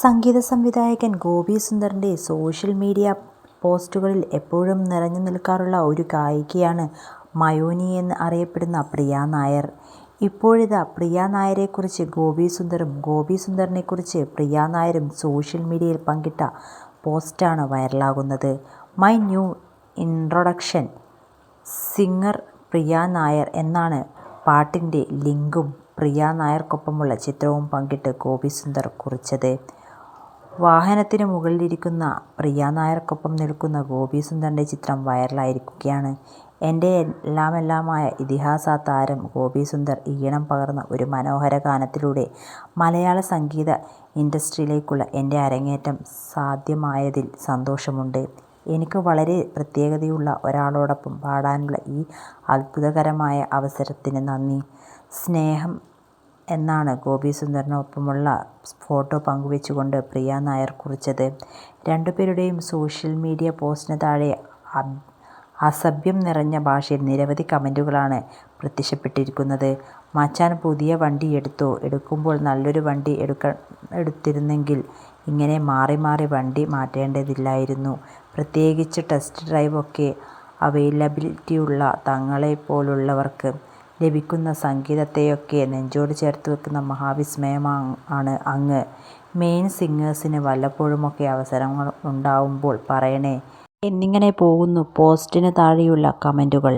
സംഗീത സംവിധായകൻ Gopi സുന്ദറിന്റെ social media പോസ്റ്റുകളിൽ എപ്പോഴും നിറഞ്ഞു നിൽക്കാറുള്ള ഒരു ഗായികയാണ് മയോനി എന്ന് അറിയപ്പെടുന്ന പ്രിയ നായർ. ഇപ്പോഴിതാ പ്രിയ നായരെക്കുറിച്ച് ഗോപി സുന്ദറും ഗോപി സുന്ദറിനെക്കുറിച്ച് പ്രിയ നായരും സോഷ്യൽ മീഡിയയിൽ പങ്കിട്ട പോസ്റ്റാണ് വൈറലാകുന്നത്. My new introduction singer Priya Nair എന്നാണ് പാട്ടിന്റെ ലിങ്കും പ്രിയ നായർക്കൊപ്പമുള്ള ചിത്രവും പങ്കിട്ട് ഗോപിസുന്ദർ കുറിച്ചത്. വാഹനത്തിനു മുകളിലിരിക്കുന്ന പ്രിയ നായർക്കൊപ്പം നിൽക്കുന്ന ഗോപി സുന്ദറിന്റെ ചിത്രം വൈറലായിരിക്കുകയാണ്. എന്റെ എല്ലാമെല്ലാമായ ഇതിഹാസ താരം ഗോപി സുന്ദർ ഈണം പകർന്ന ഒരു മനോഹര ഗാനത്തിലൂടെ മലയാള സംഗീത ഇൻഡസ്ട്രിയിലേക്കുള്ള എന്റെ അരങ്ങേറ്റം സാധ്യമായതിൽ സന്തോഷമുണ്ട്. എനിക്ക് വളരെ പ്രത്യേകതയുള്ള ഒരാളോടൊപ്പം പാടാനുള്ള ഈ അത്ഭുതകരമായ അവസരത്തിന് നന്ദി. സ്നേഹം എന്നാണ് ഗോപി സുന്ദറിനൊപ്പമുള്ള ഫോട്ടോ പങ്കുവെച്ചുകൊണ്ട് പ്രിയ നായർ കുറിച്ചത്. രണ്ടുപേരുടെയും സോഷ്യൽ മീഡിയ പോസ്റ്റിന് താഴെ അസഭ്യം നിറഞ്ഞ ഭാഷയിൽ നിരവധി കമന്റുകളാണ് പ്രത്യക്ഷപ്പെട്ടിരിക്കുന്നത്. മച്ചാൻ പുതിയ വണ്ടി എടുത്തോ? എടുക്കുമ്പോൾ നല്ലൊരു വണ്ടി എടുത്തിരുന്നെങ്കിൽ ഇങ്ങനെ മാറി മാറി വണ്ടി മാറ്റേണ്ടതില്ലായിരുന്നു. പ്രത്യേകിച്ച് ടെസ്റ്റ് ഡ്രൈവ് ഒക്കെ അവൈലബിലിറ്റിയുള്ള തങ്ങളെപ്പോലുള്ളവർക്ക് ലഭിക്കുന്ന സംഗീതത്തെയൊക്കെ നെഞ്ചോട് ചേർത്ത് വെക്കുന്ന മഹാവിസ്മയമാണ് അങ്ങ്. മെയിൻ സിംഗേഴ്സിന് വല്ലപ്പോഴുമൊക്കെ അവസരങ്ങൾ ഉണ്ടാവുമ്പോൾ പറയണേ എന്നിങ്ങനെ പോകുന്നു പോസ്റ്റിന് താഴെയുള്ള കമന്റുകൾ.